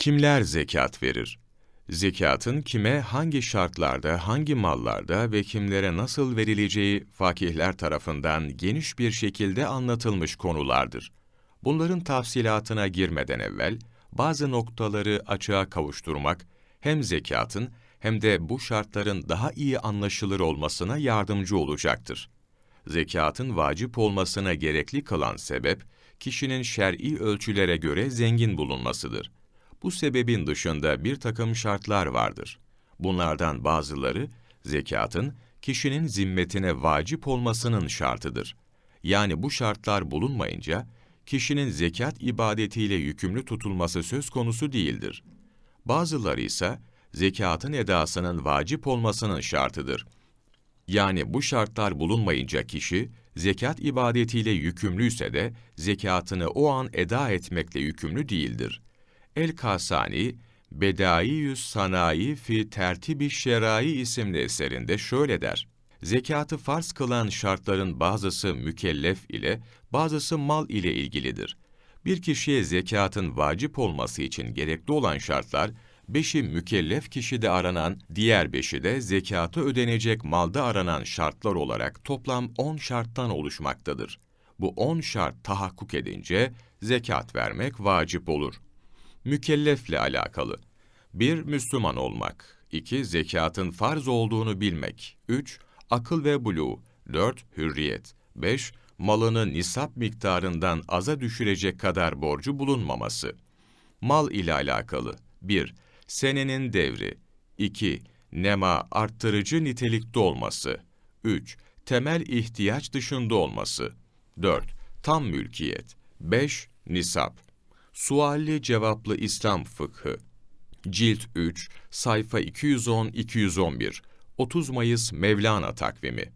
Kimler zekat verir? Zekatın kime, hangi şartlarda, hangi mallarda ve kimlere nasıl verileceği fakihler tarafından geniş bir şekilde anlatılmış konulardır. Bunların tafsilatına girmeden evvel, bazı noktaları açığa kavuşturmak, hem zekatın hem de bu şartların daha iyi anlaşılır olmasına yardımcı olacaktır. Zekatın vacip olmasına gerekli kılan sebep, kişinin şer'i ölçülere göre zengin bulunmasıdır. Bu sebebin dışında bir takım şartlar vardır. Bunlardan bazıları, zekatın kişinin zimmetine vacip olmasının şartıdır. Yani bu şartlar bulunmayınca, kişinin zekat ibadetiyle yükümlü tutulması söz konusu değildir. Bazıları ise, zekatın edasının vacip olmasının şartıdır. Yani bu şartlar bulunmayınca kişi, zekat ibadetiyle yükümlüyse de zekatını o an eda etmekle yükümlü değildir. El-Kasani, Bedaiyyüz Sanayi fi Tertibi Şerai isimli eserinde şöyle der. Zekatı farz kılan şartların bazısı mükellef ile, bazısı mal ile ilgilidir. Bir kişiye zekatın vacip olması için gerekli olan şartlar, beşi mükellef kişide aranan, diğer beşi de zekatı ödenecek malda aranan şartlar olarak toplam on şarttan oluşmaktadır. Bu on şart tahakkuk edince zekat vermek vacip olur. Mükellefle alakalı 1. Müslüman olmak 2. Zekatın farz olduğunu bilmek 3. Akıl ve bulu 4. Hürriyet 5. Malını nisap miktarından aza düşürecek kadar borcu bulunmaması. Mal ile alakalı 1 senenin devri. 2. Nema arttırıcı nitelikte olması. 3. Temel ihtiyaç dışında olması. 4. Tam mülkiyet. 5. Nisap. Sualli cevaplı İslam fıkhı. Cilt 3, sayfa 210-211. 30 Mayıs Mevlana takvimi.